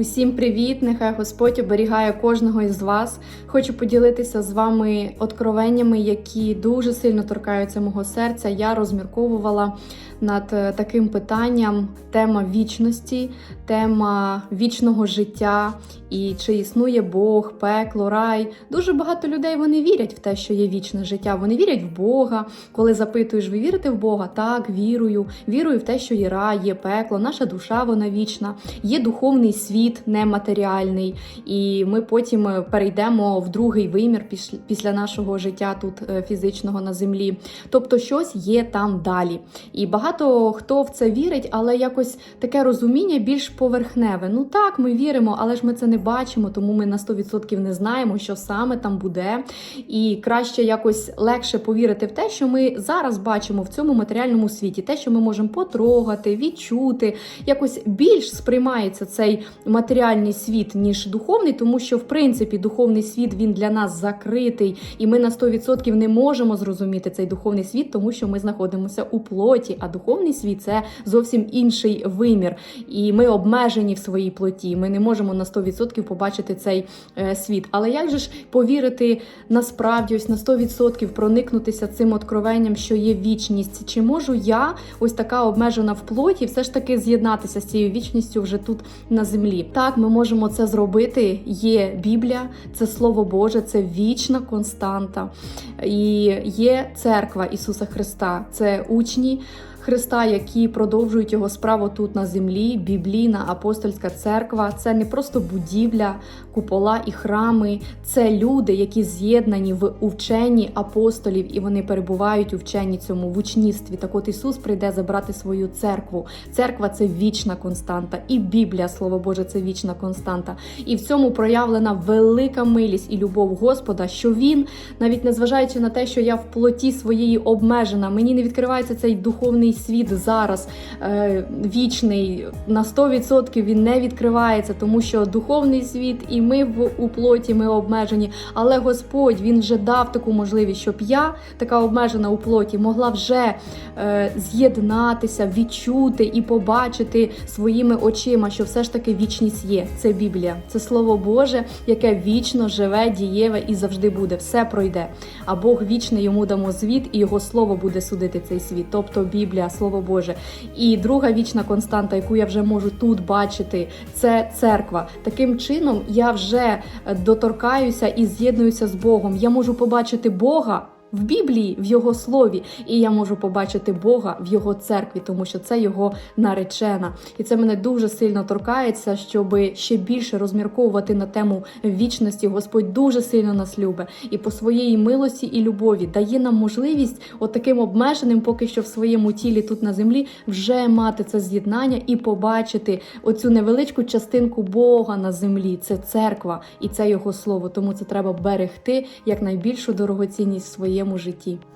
Усім привіт! Нехай Господь оберігає кожного із вас. Хочу поділитися з вами откровеннями, які дуже сильно торкаються мого серця. Я розмірковувала над е, таким питанням: тема вічності, тема вічного життя і чи існує Бог, пекло, рай. Дуже багато людей вони вірять в те, що є вічне життя. Вони вірять в Бога. Коли запитуєш, ви вірите в Бога? Так, вірую. Вірую в те, що є рай, є пекло, наша душа вона вічна, є духовний світ нематеріальний, і ми потім е, перейдемо в другий вимір після нашого життя тут е, фізичного на землі. Тобто щось є там далі. І багато хто в це вірить, але якось таке розуміння більш поверхневе. Ну так, ми віримо, але ж ми це не бачимо, тому ми на 100% не знаємо, що саме там буде. І краще якось легше повірити в те, що ми зараз бачимо в цьому матеріальному світі, те, що ми можемо потрогати, відчути, якось більш сприймається цей матеріальний світ, ніж духовний, тому що в принципі духовний світ він для нас закритий, і ми на 100% не можемо зрозуміти цей духовний світ, тому що ми знаходимося у плоті. А духовний світ це зовсім інший вимір, і ми обмежені в своїй плоті. Ми не можемо на 100% побачити цей е, світ. Але як же ж повірити насправді ось на 100% проникнутися цим откровенням, що є вічність? Чи можу я, ось така обмежена в плоті, все ж таки з'єднатися з цією вічністю вже тут на землі? Так, ми можемо це зробити. Є Біблія, це Слово Боже, це вічна константа. І є церква Ісуса Христа, це учні. Христа, які продовжують його справу тут на землі, біблійна апостольська церква. Це не просто будівля, купола і храми, це люди, які з'єднані в увченні апостолів, і вони перебувають у вченні цьому в учнівстві. Так от Ісус прийде забрати свою церкву. Церква це вічна константа, і Біблія, Слово Боже, це вічна константа. І в цьому проявлена велика милість і любов Господа, що Він, навіть незважаючи на те, що я в плоті своєї обмежена, мені не відкривається цей духовний світ зараз е, вічний. На 100% він не відкривається, тому що духовний світ і ми в у плоті ми обмежені. Але Господь він вже дав таку можливість, щоб я, така обмежена у плоті, могла вже е, з'єднатися, відчути і побачити своїми очима, що все ж таки вічність є. Це Біблія, це Слово Боже, яке вічно живе, дієве і завжди буде. Все пройде. А Бог вічний йому дамо звіт, і його слово буде судити цей світ. Тобто Біблія, Слово Боже. І друга вічна константа, яку я вже можу тут бачити, це церква. Таким чином я вже доторкаюся і з'єднуюся з Богом. Я можу побачити Бога. В Біблії, в його слові, і я можу побачити Бога в його церкві, тому що це його наречена. І це мене дуже сильно торкається, щоб ще більше розмірковувати на тему вічності. Господь дуже сильно нас любить і по своєї милості і любові дає нам можливість, от обмеженим, поки що в своєму тілі тут на землі, вже мати це з'єднання і побачити оцю невеличку частинку Бога на землі. Це церква і це його слово. Тому це треба берегти як найбільшу дорогоцінність в своєму житті.